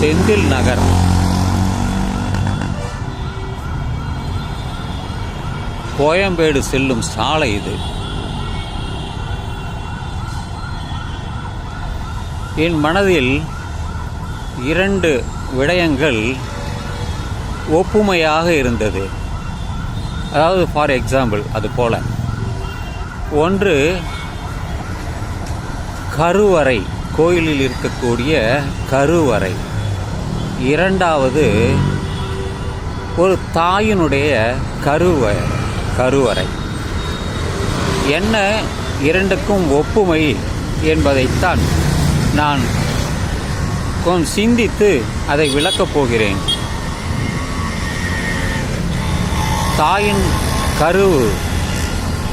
செந்தில் நகர். கோயம்பேடு செல்லும் சாலை இது. என் மனதில் இரண்டு விடயங்கள் ஒப்புமையாக இருந்தது. அதாவது ஃபார் எக்ஸாம்பிள் அது போல. ஒன்று கருவறை கோயிலில் இருக்கக்கூடிய கருவறை. இரண்டாவது ஒரு தாயினுடைய கருவ கருவறை. என்ன இரண்டுக்கும் ஒப்புமை என்பதைத்தான் நான் கொஞ்சம் சிந்தித்து அதை விளக்கப் போகிறேன். தாயின் கருவு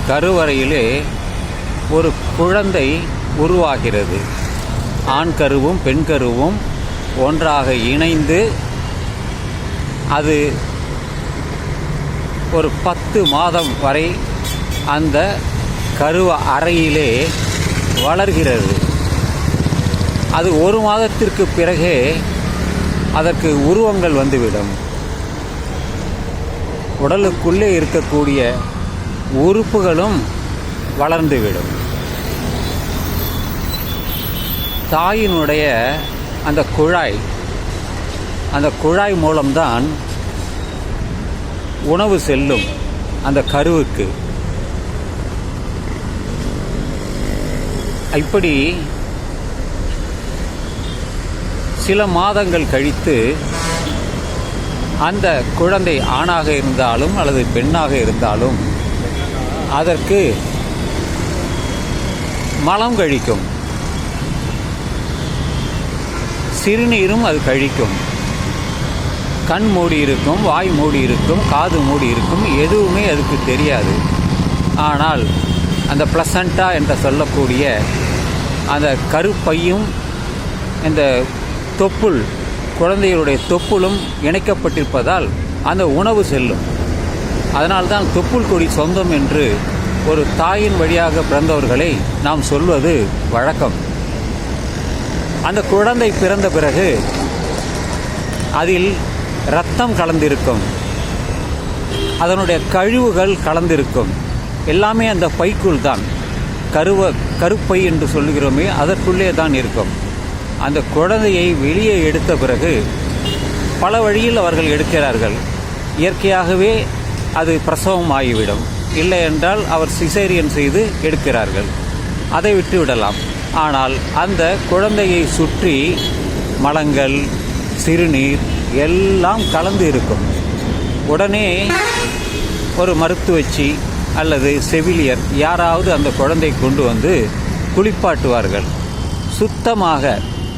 கருவறையிலே ஒரு குழந்தை உருவாகிறது. ஆண் கருவும் பெண் கருவும் ஒன்றாக இணைந்து அது ஒரு பத்து மாதம் வரை அந்த கருவ அறையிலே வளர்கிறது. அது ஒரு மாதத்திற்கு பிறகே அதற்கு உருவங்கள் வந்துவிடும். உடலுக்குள்ளே இருக்கக்கூடிய உறுப்புகளும் வளர்ந்துவிடும். தாயினுடைய அந்த குழாய் அந்த குழாய் மூலம்தான் உணவு செல்லும் அந்த கருவுக்கு. இப்படி சில மாதங்கள் கழித்து அந்த குழந்தை ஆணாக இருந்தாலும் அல்லது பெண்ணாக இருந்தாலும் அதற்கு மலம் கழிக்கும். சிறுநீரும் அது கழிக்கும். கண் மூடி இருக்கும் வாய் மூடி இருக்கும் காது மூடி இருக்கும் எதுவுமே அதுக்கு தெரியாது. ஆனால் அந்த ப்ளசண்டா என்று சொல்லக்கூடிய அந்த கருப்பையும் இந்த தொப்புள் குழந்தைகளுடைய தொப்புளும் இணைக்கப்பட்டிருப்பதால் அந்த உணவு செல்லும். அதனால்தான் தொப்புள் கொடி சொந்தம் என்று ஒரு தாயின் வழியாக பிறந்தவர்களை நாம் சொல்வது வழக்கம். அந்த குழந்தை பிறந்த பிறகு அதில் ரத்தம் கலந்திருக்கும். அதனுடைய கழிவுகள் கலந்திருக்கும். எல்லாமே அந்த பைக்குள் தான். கருவ கருப்பை என்று சொல்லுகிறோமே அதற்குள்ளே தான் இருக்கும். அந்த குழந்தையை வெளியே எடுத்த பிறகு பல வழியில் அவர்கள் எடுக்கிறார்கள். இயற்கையாகவே அது பிரசவம் ஆகிவிடும். இல்லை என்றால் அவர் சிசேரியன் செய்து எடுக்கிறார்கள். அதை விட்டு விடலாம் ஆனால் அந்த குழந்தையை சுற்றி மலங்கள் சிறுநீர் எல்லாம் கலந்து இருக்கும். உடனே ஒரு மருத்துவச்சி அல்லது செவிலியர் யாராவது அந்த குழந்தை கொண்டு வந்து குளிப்பாட்டுவார்கள். சுத்தமாக